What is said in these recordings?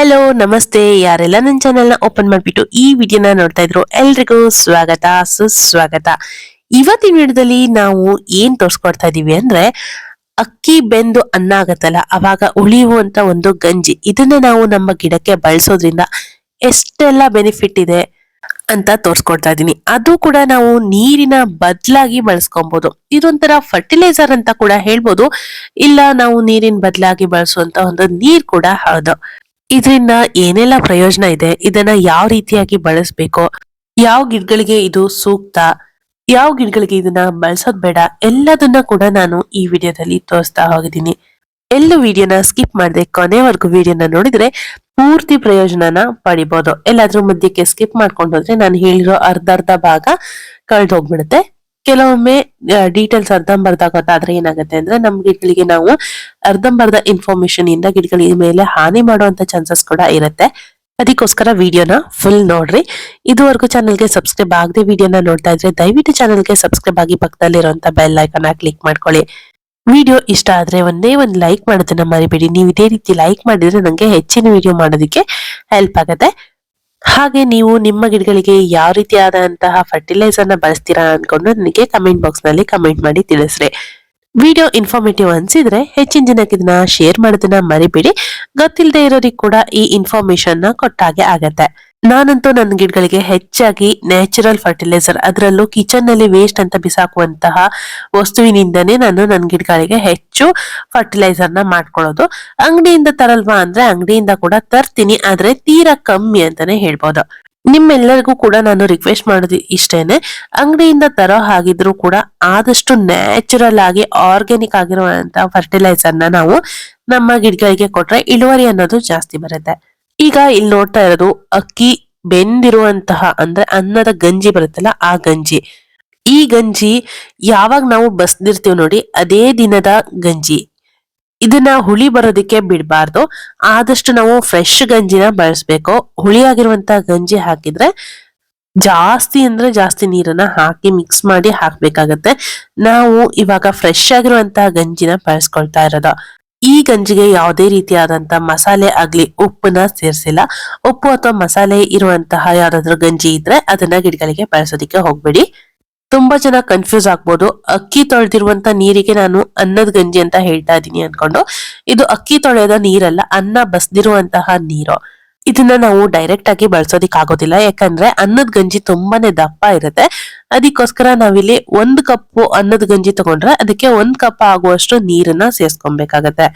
Hello ನಮಸ್ತೆ. ಯಾರೆಲ್ಲ ನನ್ನ ಚಾನೆಲ್ನ ಓಪನ್ ಮಾಡಿಬಿಟ್ಟು ಈ ವಿಡಿಯೋನ ನೋಡ್ತಾ ಇದ್ರು ಎಲ್ರಿಗೂ ಸ್ವಾಗತ, ಸುಸ್ವಾಗತ. ಇವತ್ತಿನ ವಿಡಿಯೋದಲ್ಲಿ ನಾವು ಏನ್ ತೋರ್ಸ್ಕೊಡ್ತಾ ಇದೀವಿ ಅಂದ್ರೆ ಅಕ್ಕಿ ಬೆಂದು ಅನ್ನ ಆಗತ್ತಲ್ಲ, ಅವಾಗ ಉಳಿಯುವಂತ ಒಂದು ಗಂಜಿ. ಇದನ್ನ ನಾವು ನಮ್ಮ ಗಿಡಕ್ಕೆ ಬಳಸೋದ್ರಿಂದ ಎಷ್ಟೆಲ್ಲ ಬೆನಿಫಿಟ್ ಇದೆ ಅಂತ ತೋರ್ಸ್ಕೊಡ್ತಾ ಇದೀನಿ. ಅದು ಕೂಡ ನಾವು ನೀರಿನ ಬದಲಾಗಿ ಬಳಸ್ಕೊಬಹುದು ಇದೊಂಥರ ಫರ್ಟಿಲೈಸರ್ ಅಂತ ಕೂಡ ಹೇಳ್ಬೋದು. ಇಲ್ಲ, ನಾವು ನೀರಿನ ಬದಲಾಗಿ ಬಳಸುವಂತ ಒಂದು ನೀರ್ ಕೂಡ ಹೌದು. ಇದರಿಂದ ಏನೆಲ್ಲ ಪ್ರಯೋಜನ ಇದೆ, ಇದನ್ನ ಯಾವ ರೀತಿಯಾಗಿ ಬಳಸಬೇಕು, ಯಾವ ಗಿಡಗಳಿಗೆ ಇದು ಸೂಕ್ತ, ಯಾವ ಗಿಡಗಳಿಗೆ ಇದನ್ನ ಬಳಸೋದ್ ಬೇಡ, ಎಲ್ಲದನ್ನ ಕೂಡ ನಾನು ಈ ವಿಡಿಯೋದಲ್ಲಿ ತೋರಿಸ್ತಾ ಹೋಗಿದ್ದೀನಿ. ಎಲ್ಲೂ ವಿಡಿಯೋನ ಸ್ಕಿಪ್ ಮಾಡದೆ, ಕೊನೆವರೆಗೂ ವಿಡಿಯೋನ ನೋಡಿದ್ರೆ ಪೂರ್ತಿ ಪ್ರಯೋಜನನ ಪಡಿಬಹುದು ಎಲ್ಲಾದ್ರೂ ಮಧ್ಯಕ್ಕೆ ಸ್ಕಿಪ್ ಮಾಡ್ಕೊಂಡು ಹೋದ್ರೆ ನಾನು ಹೇಳಿರೋ ಅರ್ಧ ಅರ್ಧ ಭಾಗ ಕಳೆದು ಹೋಗ್ಬಿಡುತ್ತೆ ಕೆಲವೊಮ್ಮೆ ಡೀಟೇಲ್ಸ್ ಅರ್ಧಂಬರ್ಧ ಗೊತ್ತಾದ್ರೆ ಏನಾಗುತ್ತೆ ಅಂದ್ರೆ ನಮ್ ಗಿಡಗಳಿಗೆ ನಾವು ಅರ್ಧಂಬರ್ಧ ಇನ್ಫಾರ್ಮೇಶನ್ ಇಂದ ಗಿಡಗಳಿಗೆ ಮೇಲೆ ಹಾನಿ ಮಾಡುವಂತ ಚಾನ್ಸಸ್ ಕೂಡ ಇರುತ್ತೆ. ಅದಕ್ಕೋಸ್ಕರ ವಿಡಿಯೋನ ಫುಲ್ ನೋಡ್ರಿ. ಇದುವರೆಗೂ ಚಾನಲ್ಗೆ ಸಬ್ಸ್ಕ್ರೈಬ್ ಆಗದೆ ವಿಡಿಯೋನ ನೋಡ್ತಾ ಇದ್ರೆ ದಯವಿಟ್ಟು ಚಾನಲ್ಗೆ ಸಬ್ಸ್ಕ್ರೈಬ್ ಆಗಿ ಪಕ್ಕದಲ್ಲಿರುವಂತ ಬೆಲ್ ಐಕನ್ ಕ್ಲಿಕ್ ಮಾಡ್ಕೊಳ್ಳಿ. ವಿಡಿಯೋ ಇಷ್ಟ ಆದ್ರೆ ಒಂದೇ ಒಂದು ಲೈಕ್ ಮಾಡೋದನ್ನ ಮರಿಬೇಡಿ. ನೀವು ಇದೇ ರೀತಿ ಲೈಕ್ ಮಾಡಿದ್ರೆ ನಂಗೆ ಹೆಚ್ಚಿನ ವಿಡಿಯೋ ಮಾಡೋದಕ್ಕೆ ಹೆಲ್ಪ್ ಆಗುತ್ತೆ. ಹಾಗೆ ನೀವು ನಿಮ್ಮ ಗಿಡಗಳಿಗೆ ಯಾವ ರೀತಿಯಾದಂತಹ ಫರ್ಟಿಲೈಸರ್ನ ಬಳಸ್ತೀರಾ ಅನ್ಕೊಂಡು ನನಗೆ ಕಮೆಂಟ್ ಬಾಕ್ಸ್ನಲ್ಲಿ ಕಮೆಂಟ್ ಮಾಡಿ ತಿಳಿಸ್ರಿ. ವಿಡಿಯೋ ಇನ್ಫಾರ್ಮೇಟಿವ್ ಅನ್ಸಿದ್ರೆ ಹೆಚ್ಚಿನ ಜನಕ್ಕೆ ಇದನ್ನ ಶೇರ್ ಮಾಡೋದನ್ನ ಮರಿಬೇಡಿ. ಗೊತ್ತಿಲ್ಲದೆ ಇರೋರಿಗೆ ಕೂಡ ಈ ಇನ್ಫಾರ್ಮೇಶನ್ನ ಕೊಟ್ಟಾಗೆ ಆಗತ್ತೆ. ನಾನಂತೂ ನನ್ನ ಗಿಡಗಳಿಗೆ ಹೆಚ್ಚಾಗಿ ನ್ಯಾಚುರಲ್ ಫರ್ಟಿಲೈಸರ್ ಅದರಲ್ಲೂ ಕಿಚನ್ನಲ್ಲಿ ವೇಸ್ಟ್ ಅಂತ ಬಿಸಾಕುವಂತಹ ವಸ್ತುವಿನಿಂದನೇ ನಾನು ನನ್ನ ಗಿಡಗಳಿಗೆ ಹೆಚ್ಚು ಫರ್ಟಿಲೈಸರ್ನ ಮಾಡ್ಕೊಳ್ಳೋದು. ಅಂಗಡಿಯಿಂದ ತರಲ್ವಾ ಅಂದ್ರೆ ಅಂಗಡಿಯಿಂದ ಕೂಡ ತರ್ತೀನಿ, ಆದ್ರೆ ತೀರಾ ಕಮ್ಮಿ ಅಂತಾನೆ ಹೇಳ್ಬೋದು. ನಿಮ್ಮೆಲ್ಲರಿಗೂ ಕೂಡ ನಾನು ರಿಕ್ವೆಸ್ಟ್ ಮಾಡೋದು ಇಷ್ಟೇನೆ. ಅಂಗಡಿಯಿಂದ ತರೋ ಹಾಗಿದ್ರು ಕೂಡ ಆದಷ್ಟು ನ್ಯಾಚುರಲ್ ಆಗಿ ಆರ್ಗ್ಯಾನಿಕ್ ಆಗಿರುವಂತಹ ಫರ್ಟಿಲೈಸರ್ನ ನಾವು ನಮ್ಮ ಗಿಡಗಳಿಗೆ ಕೊಟ್ರೆ ಇಳುವರಿ ಅನ್ನೋದು ಜಾಸ್ತಿ ಬರುತ್ತೆ. ಈಗ ಇಲ್ಲಿ ನೋಡ್ತಾ ಇರೋದು ಅಕ್ಕಿ ಬೆಂದಿರುವಂತಹ ಅಂದ್ರೆ ಅನ್ನದ ಗಂಜಿ ಬರುತ್ತಲ್ಲ ಆ ಗಂಜಿ. ಈ ಗಂಜಿ ಯಾವಾಗ ನಾವು ಬಸ್ದಿರ್ತೀವಿ ನೋಡಿ ಅದೇ ದಿನದ ಗಂಜಿ. ಇದನ್ನ ಹುಳಿ ಬರೋದಕ್ಕೆ ಬಿಡಬಾರ್ದು. ಆದಷ್ಟು ನಾವು ಫ್ರೆಶ್ ಗಂಜಿನ ಬಳಸ್ಬೇಕು. ಹುಳಿಯಾಗಿರುವಂತ ಗಂಜಿ ಹಾಕಿದ್ರೆ ಜಾಸ್ತಿ ಅಂದ್ರೆ ಜಾಸ್ತಿ ನೀರನ್ನ ಹಾಕಿ ಮಿಕ್ಸ್ ಮಾಡಿ ಹಾಕ್ಬೇಕಾಗತ್ತೆ. ನಾವು ಇವಾಗ ಫ್ರೆಶ್ ಆಗಿರುವಂತಹ ಗಂಜಿನ ಬಳಸ್ಕೊಳ್ತಾ ಇರೋದು. ಈ ಗಂಜಿಗೆ ಯಾವುದೇ ರೀತಿಯಾದಂತಹ ಮಸಾಲೆ ಆಗ್ಲಿ, ಉಪ್ಪನ್ನ ಸೇರಿಸಿಲ್ಲ. ಉಪ್ಪು ಅಥವಾ ಮಸಾಲೆ ಇರುವಂತಹ ಯಾವ್ದಾದ್ರು ಗಂಜಿ ಇದ್ರೆ ಅದನ್ನ ಗಿಡಗಳಿಗೆ ಬಳಸೋದಿಕ್ಕೆ ಹೋಗ್ಬೇಡಿ. ತುಂಬಾ ಜನ ಕನ್ಫ್ಯೂಸ್ ಆಗ್ಬೋದು. ಅಕ್ಕಿ ತೊಳೆದಿರುವಂತ ನೀರಿಗೆ ನಾನು ಅನ್ನದ ಗಂಜಿ ಅಂತ ಹೇಳ್ತಾ ಇದ್ದೀನಿ ಅನ್ಕೊಂಡು. ಇದು ಅಕ್ಕಿ ತೊಳೆಯೋದ ನೀರಲ್ಲ, ಅನ್ನ ಬಸ್ದಿರುವಂತಹ ನೀರು. ಇದನ್ನ ನಾವು ಡೈರೆಕ್ಟ್ ಆಗಿ ಬಳಸೋದಿಕ್ ಆಗೋದಿಲ್ಲ. ಯಾಕಂದ್ರೆ ಅನ್ನದ ಗಂಜಿ ತುಂಬಾನೇ ದಪ್ಪ ಇರುತ್ತೆ. ಅದಕ್ಕೋಸ್ಕರ ನಾವಿಲ್ಲಿ ಒಂದ್ ಕಪ್ ಅನ್ನದ ಗಂಜಿ ತಗೊಂಡ್ರೆ ಅದಕ್ಕೆ ಒಂದ್ ಕಪ್ ಆಗುವಷ್ಟು ನೀರನ್ನ ಸೇರ್ಸ್ಕೊಬೇಕಾಗತ್ತೆ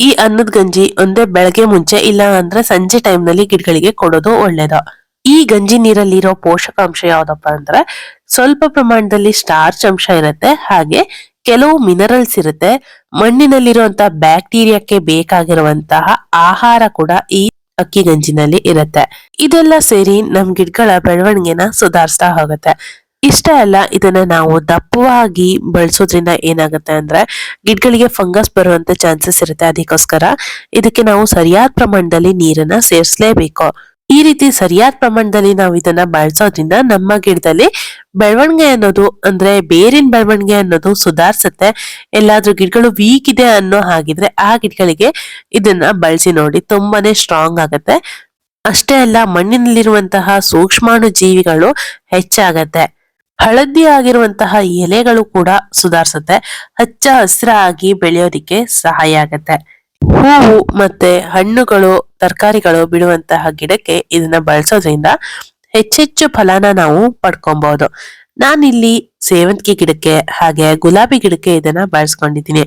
ಈ ಅನ್ನದ ಗಂಜಿ ಒಂದೇ ಬೆಳಗ್ಗೆ ಮುಂಚೆ ಇಲ್ಲ ಅಂದ್ರೆ ಸಂಜೆ ಟೈಮ್ನಲ್ಲಿ ಗಿಡಗಳಿಗೆ ಕೊಡೋದು ಒಳ್ಳೇದು. ಈ ಗಂಜಿ ನೀರಲ್ಲಿ ಇರೋ ಪೋಷಕಾಂಶ ಯಾವ್ದಪ್ಪ ಅಂದ್ರೆ ಸ್ವಲ್ಪ ಪ್ರಮಾಣದಲ್ಲಿ ಸ್ಟಾರ್ಚ್ ಅಂಶ ಇರುತ್ತೆ. ಹಾಗೆ ಕೆಲವು ಮಿನರಲ್ಸ್ ಇರುತ್ತೆ. ಮಣ್ಣಿನಲ್ಲಿರುವಂತಹ ಬ್ಯಾಕ್ಟೀರಿಯಾಕ್ಕೆ ಬೇಕಾಗಿರುವಂತಹ ಆಹಾರ ಕೂಡ ಈ ಅಕ್ಕಿ ಗಂಜಿನಲ್ಲಿ ಇರುತ್ತೆ. ಇದೆಲ್ಲ ಸೇರಿ ನಮ್ ಗಿಡಗಳ ಬೆಳವಣಿಗೆನ ಸುಧಾರಿಸ್ತಾ ಹೋಗುತ್ತೆ. ಇಷ್ಟ ಅಲ್ಲ ಇದನ್ನ ನಾವು ದಪ್ಪವಾಗಿ ಬಳಸೋದ್ರಿಂದ ಏನಾಗುತ್ತೆ ಅಂದ್ರೆ ಗಿಡಗಳಿಗೆ ಫಂಗಸ್ ಬರುವಂತ ಚಾನ್ಸಸ್ ಇರುತ್ತೆ ಅದಕ್ಕೋಸ್ಕರ. ಇದಕ್ಕೆ ನಾವು ಸರಿಯಾದ ಪ್ರಮಾಣದಲ್ಲಿ ನೀರನ್ನ ಸೇರಿಸಲೇಬೇಕು. ಈ ರೀತಿ ಸರಿಯಾದ ಪ್ರಮಾಣದಲ್ಲಿ ನಾವು ಇದನ್ನ ಬಳಸೋದ್ರಿಂದ ನಮ್ಮ ಗಿಡದಲ್ಲಿ ಬೆಳವಣಿಗೆ ಅನ್ನೋದು ಅಂದ್ರೆ ಬೇರಿನ ಬೆಳವಣಿಗೆ ಅನ್ನೋದು ಸುಧಾರಿಸುತ್ತೆ. ಎಲ್ಲಾದ್ರೂ ಗಿಡಗಳು ವೀಕ್ ಇದೆ ಅನ್ನೋ ಹಾಗಿದ್ರೆ ಆ ಗಿಡಗಳಿಗೆ ಇದನ್ನ ಬಳಸಿ ನೋಡಿ ತುಂಬಾನೇ ಸ್ಟ್ರಾಂಗ್ ಆಗತ್ತೆ. ಅಷ್ಟೇ ಅಲ್ಲ ಮಣ್ಣಿನಲ್ಲಿರುವಂತಹ ಸೂಕ್ಷ್ಮಾಣು ಜೀವಿಗಳು ಹೆಚ್ಚಾಗತ್ತೆ. ಹಳದಿ ಆಗಿರುವಂತಹ ಎಲೆಗಳು ಕೂಡ ಸುಧಾರಿಸುತ್ತೆ. ಹಚ್ಚ ಹಸಿರಾಗಿ ಬೆಳೆಯೋದಿಕ್ಕೆ ಸಹಾಯ ಆಗತ್ತೆ. ಹೂವು ಮತ್ತೆ ಹಣ್ಣುಗಳು, ತರಕಾರಿಗಳು ಬಿಡುವಂತಹ ಗಿಡಕ್ಕೆ ಇದನ್ನ ಬಳಸೋದ್ರಿಂದ ಹೆಚ್ಚೆಚ್ಚು ಫಲನ ನಾವು ಪಡ್ಕೊಬಹುದು ನಾನಿಲ್ಲಿ ಸೇವಂತಿಗೆ ಗಿಡಕ್ಕೆ ಹಾಗೆ ಗುಲಾಬಿ ಗಿಡಕ್ಕೆ ಇದನ್ನ ಬಳಸ್ಕೊಂಡಿದ್ದೀನಿ.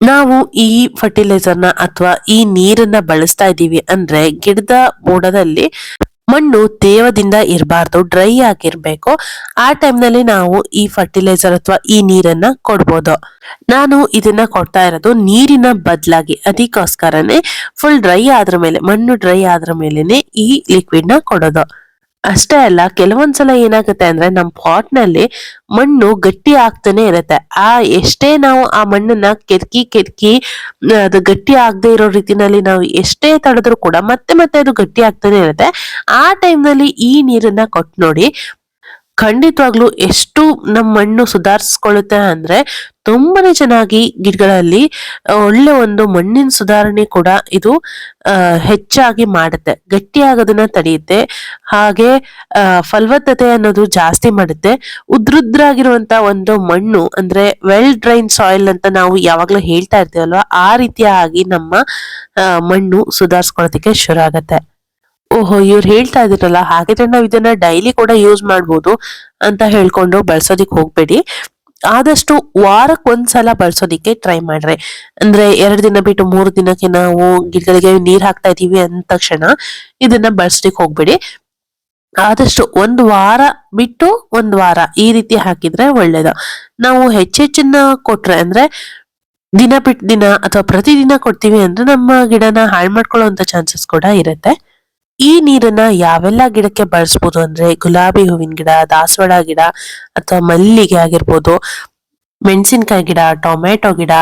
ನಾವು ಈ ಫರ್ಟಿಲೈಸರ್ನ ಅಥವಾ ಈ ನೀರನ್ನ ಬಳಸ್ತಾ ಇದ್ದೀವಿ ಅಂದ್ರೆ ಗಿಡದ ಬುಡದಲ್ಲಿ ಮಣ್ಣು ತೇವದಿಂದ ಇರಬಾರ್ದು ಡ್ರೈ ಆಗಿರ್ಬೇಕು. ಆ ಟೈಮ್ನಲ್ಲಿ ನಾವು ಈ ಫರ್ಟಿಲೈಸರ್ ಅಥವಾ ಈ ನೀರನ್ನ ಕೊಡ್ಬೋದು. ನಾನು ಇದನ್ನ ಕೊಡ್ತಾ ಇರೋದು ನೀರಿನ ಬದಲಾಗಿ, ಅದಕ್ಕೋಸ್ಕರನೇ ಫುಲ್ ಡ್ರೈ ಆದ್ರ ಮೇಲೆ ಮಣ್ಣು ಡ್ರೈ ಆದ್ರ ಮೇಲೆನೆ ಈ ಲಿಕ್ವಿಡ್ನ ಕೊಡೋದು. ಅಷ್ಟೇ ಅಲ್ಲ, ಕೆಲವೊಂದ್ಸಲ ಏನಾಗುತ್ತೆ ಅಂದ್ರೆ ನಮ್ ಪಾಟ್ನಲ್ಲಿ ಮಣ್ಣು ಗಟ್ಟಿ ಆಗ್ತಾನೆ ಇರುತ್ತೆ. ಆ ಎಷ್ಟೇ ನಾವು ಆ ಮಣ್ಣನ್ನ ಕೆರ್ಕಿ ಕೆದಕಿ ಅದು ಗಟ್ಟಿ ಆಗದೆ ಇರೋ ರೀತಿನಲ್ಲಿ ನಾವು ಎಷ್ಟೇ ತಡೆದ್ರು ಕೂಡ ಮತ್ತೆ ಮತ್ತೆ ಅದು ಗಟ್ಟಿ ಆಗ್ತಾನೆ ಇರುತ್ತೆ. ಆ ಟೈಮ್ನಲ್ಲಿ ಈ ನೀರನ್ನ ಕೊಟ್ಟು ನೋಡಿ ಖಂಡಿತವಾಗ್ಲು ಎಷ್ಟು ನಮ್ಮ ಮಣ್ಣು ಸುಧಾರಿಸ್ಕೊಳ್ಳುತ್ತೆ ಅಂದ್ರೆ ತುಂಬಾನೇ ಚೆನ್ನಾಗಿ ಗಿಡಗಳಲ್ಲಿ ಒಳ್ಳೆ ಒಂದು ಮಣ್ಣಿನ ಸುಧಾರಣೆ ಕೂಡ ಇದು ಹೆಚ್ಚಾಗಿ ಮಾಡುತ್ತೆ. ಗಟ್ಟಿಯಾಗೋದನ್ನ ತಡೆಯುತ್ತೆ. ಹಾಗೆ ಫಲವತ್ತತೆ ಅನ್ನೋದು ಜಾಸ್ತಿ ಮಾಡುತ್ತೆ. ಉದ್ರುದ್ರಾಗಿರುವಂತ ಒಂದು ಮಣ್ಣು ಅಂದ್ರೆ ವೆಲ್ ಡ್ರೈನ್ ಸಾಯಿಲ್ ಅಂತ ನಾವು ಯಾವಾಗ್ಲೂ ಹೇಳ್ತಾ ಇರ್ತೀವಲ್ವ, ಆ ರೀತಿಯಾಗಿ ನಮ್ಮ ಮಣ್ಣು ಸುಧಾರಿಸ್ಕೊಳ್ಳೋದಕ್ಕೆ ಶುರು ಆಗತ್ತೆ. ಓಹೋ, ಇವ್ರು ಹೇಳ್ತಾ ಇದ್ರಲ್ಲ ಹಾಗಿದ್ರೆ ನಾವು ಇದನ್ನ ಡೈಲಿ ಕೂಡ ಯೂಸ್ ಮಾಡ್ಬೋದು ಅಂತ ಹೇಳ್ಕೊಂಡು ಬಳಸೋದಿಕ್ ಹೋಗ್ಬೇಡಿ. ಆದಷ್ಟು ವಾರಕ್ಕೆ ಒಂದ್ಸಲ ಬಳಸೋದಿಕ್ಕೆ ಟ್ರೈ ಮಾಡ್ರೆ. ಅಂದ್ರೆ ಎರಡು ದಿನ ಬಿಟ್ಟು ಮೂರು ದಿನಕ್ಕೆ ನಾವು ಗಿಡಗಳಿಗೆ ನೀರ್ ಹಾಕ್ತಾ ಇದೀವಿ ಅಂದ ತಕ್ಷಣ ಇದನ್ನ ಬಳಸ್ಲಿಕ್ಕೆ ಹೋಗ್ಬೇಡಿ. ಆದಷ್ಟು ಒಂದು ವಾರ ಬಿಟ್ಟು ಒಂದು ವಾರ ಈ ರೀತಿ ಹಾಕಿದ್ರೆ ಒಳ್ಳೇದು. ನಾವು ಹೆಚ್ಚೆಚ್ಚಿನ ಕೊಟ್ರೆ ಅಂದ್ರೆ ದಿನ ಬಿಟ್ಟು ದಿನ ಅಥವಾ ಪ್ರತಿದಿನ ಕೊಡ್ತೀವಿ ಅಂದ್ರೆ ನಮ್ಮ ಗಿಡನ ಹಾಳು ಮಾಡ್ಕೊಳ್ಳೋ ಚಾನ್ಸಸ್ ಕೂಡ ಇರುತ್ತೆ. ಈ ನೀರನ್ನ ಯಾವೆಲ್ಲ ಗಿಡಕ್ಕೆ ಬಳಸ್ಬೋದು ಅಂದ್ರೆ ಗುಲಾಬಿ ಹೂವಿನ ಗಿಡ, ದಾಸವಾಳ ಗಿಡ ಅಥವಾ ಮಲ್ಲಿಗೆ ಆಗಿರ್ಬೋದು, ಮೆಣಸಿನಕಾಯಿ ಗಿಡ ಟೊಮೆಟೊ ಗಿಡ,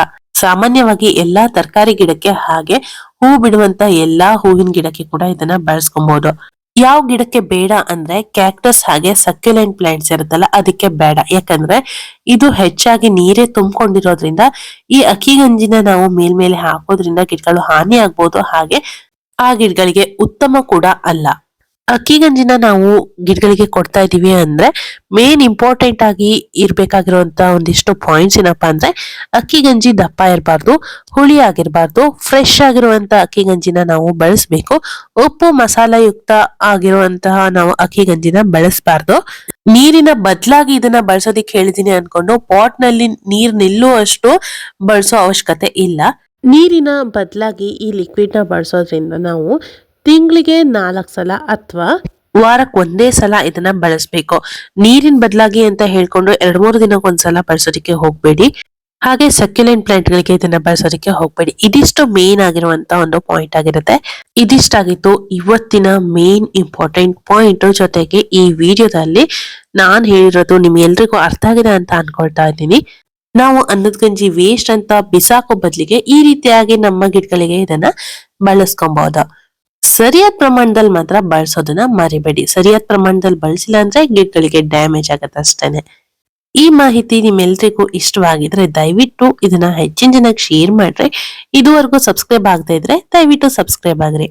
ಸಾಮಾನ್ಯವಾಗಿ ಎಲ್ಲಾ ತರಕಾರಿ ಗಿಡಕ್ಕೆ ಹಾಗೆ ಹೂ ಬಿಡುವಂತ ಎಲ್ಲಾ ಹೂವಿನ ಗಿಡಕ್ಕೆ ಕೂಡ ಇದನ್ನ ಬಳಸ್ಕೊಬಹುದು ಯಾವ ಗಿಡಕ್ಕೆ ಬೇಡ ಅಂದ್ರೆ ಕ್ಯಾಕ್ಟಸ್ ಹಾಗೆ ಸಕ್ಯುಲೆಂಟ್ ಪ್ಲಾಂಟ್ಸ್ ಇರುತ್ತಲ್ಲ ಅದಕ್ಕೆ ಬೇಡ. ಯಾಕಂದ್ರೆ ಇದು ಹೆಚ್ಚಾಗಿ ನೀರೇ ತುಂಬಿಕೊಂಡಿರೋದ್ರಿಂದ ಈ ಅಕ್ಕಿ ಗಂಜಿನ ನಾವು ಮೇಲ್ಮೇಲೆ ಹಾಕೋದ್ರಿಂದ ಗಿಡಗಳು ಹಾನಿ ಆಗ್ಬೋದು. ಹಾಗೆ ಆ ಗಿಡಗಳಿಗೆ ಉತ್ತಮ ಕೂಡ ಅಲ್ಲ. ಅಕ್ಕಿ ಗಂಜಿನ ನಾವು ಗಿಡಗಳಿಗೆ ಕೊಡ್ತಾ ಇದೀವಿ ಅಂದ್ರೆ ಮೇನ್ ಇಂಪಾರ್ಟೆಂಟ್ ಆಗಿ ಇರ್ಬೇಕಾಗಿರುವಂತ ಒಂದಿಷ್ಟು ಪಾಯಿಂಟ್ಸ್ ಏನಪ್ಪಾ ಅಂದ್ರೆ ಅಕ್ಕಿ ಗಂಜಿ ದಪ್ಪ ಇರಬಾರ್ದು, ಹುಳಿ ಆಗಿರಬಾರ್ದು ಫ್ರೆಶ್ ಆಗಿರುವಂತ ಅಕ್ಕಿ ಗಂಜಿನ ನಾವು ಬಳಸಬೇಕು. ಉಪ್ಪು ಮಸಾಲೆಯುಕ್ತ ಆಗಿರುವಂತಹ ನಾವು ಅಕ್ಕಿ ಗಂಜಿನ ಬಳಸಬಾರ್ದು. ನೀರಿನ ಬದಲಾಗಿ ಇದನ್ನ ಬಳಸೋದಿಕ್ಕೆ ಹೇಳಿದೀನಿ ಅನ್ಕೊಂಡು ಪಾಟ್ನಲ್ಲಿ ನೀರ್ ನಿಲ್ಲುವಷ್ಟು ಬಳಸೋ ಅವಶ್ಯಕತೆ ಇಲ್ಲ. ನೀರಿನ ಬದಲಾಗಿ ಈ ಲಿಕ್ವಿಡ್ನ ಬಳಸೋದ್ರಿಂದ ನಾವು ತಿಂಗಳಿಗೆ ನಾಲ್ಕು ಸಲ ಅಥವಾ ವಾರಕ್ಕೆ ಒಂದೇ ಸಲ ಇದನ್ನ ಬಳಸಬೇಕು. ನೀರಿನ ಬದಲಾಗಿ ಅಂತ ಹೇಳ್ಕೊಂಡು ಎರಡ್ ಮೂರು ದಿನಕ್ಕೊಂದ್ಸಲ ಬಳಸೋದಕ್ಕೆ ಹೋಗಬೇಡಿ. ಹಾಗೆ ಸಕ್ಯುಲೆಂಟ್ ಪ್ಲಾಂಟ್ ಗಳಿಗೆ ಇದನ್ನ ಬಳಸೋದಕ್ಕೆ ಹೋಗಬೇಡಿ. ಇದಿಷ್ಟು ಮೇನ್ ಆಗಿರುವಂತ ಒಂದು ಪಾಯಿಂಟ್ ಆಗಿರುತ್ತೆ. ಇದಿಷ್ಟಾಗಿತ್ತು ಇವತ್ತಿನ ಮೇನ್ ಇಂಪಾರ್ಟೆಂಟ್ ಪಾಯಿಂಟ್ ಜೊತೆಗೆ ಈ ವಿಡಿಯೋದಲ್ಲಿ ನಾನ್ ಹೇಳಿರೋದು ನಿಮ್ಗೆಲ್ರಿಗೂ ಅರ್ಥ ಆಗಿದೆ ಅಂತ ಅನ್ಕೊಳ್ತಾ ಇದ್ದೀನಿ. ನಾವು ಅನ್ನದ ಗಂಜಿ ವೇಸ್ಟ್ ಅಂತ ಬಿಸಾಕೋ ಬದಲಿಗೆ ಈ ರೀತಿಯಾಗಿ ನಮ್ಮ ಗಿಡಗಳಿಗೆ ಇದನ್ನ ಬಳಸ್ಕೊಬಹುದು ಸರಿಯಾದ ಪ್ರಮಾಣದಲ್ಲಿ ಮಾತ್ರ ಬಳಸೋದನ್ನ ಮರಿಬೇಡಿ. ಸರಿಯಾದ ಪ್ರಮಾಣದಲ್ಲಿ ಬಳಸಿಲ್ಲ ಅಂದ್ರೆ ಗಿಡಗಳಿಗೆ ಡ್ಯಾಮೇಜ್ ಆಗತ್ತೆ ಅಷ್ಟೇನೆ. ಈ ಮಾಹಿತಿ ನಿಮ್ಮೆಲ್ರಿಗೂ ಇಷ್ಟವಾಗಿದ್ರೆ ದಯವಿಟ್ಟು ಇದನ್ನ ಹೆಚ್ಚಿನ ಜನಕ್ಕೆ ಶೇರ್ ಮಾಡ್ರಿ. ಇದುವರೆಗೂ ಸಬ್ಸ್ಕ್ರೈಬ್ ಆಗದೆ ಇದ್ರೆ ದಯವಿಟ್ಟು ಸಬ್ಸ್ಕ್ರೈಬ್ ಆಗ್ರಿ.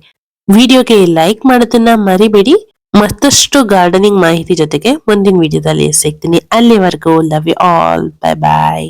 ವಿಡಿಯೋಗೆ ಲೈಕ್ ಮಾಡೋದನ್ನ ಮರಿಬೇಡಿ. ಮತ್ತಷ್ಟು ಗಾರ್ಡನಿಂಗ್ ಮಾಹಿತಿ ಜೊತೆಗೆ ಮುಂದಿನ ವಿಡಿಯೋದಲ್ಲಿ ಸಿಗ್ತೀನಿ. ಅಲ್ಲಿವರೆಗೂ love you all bye bye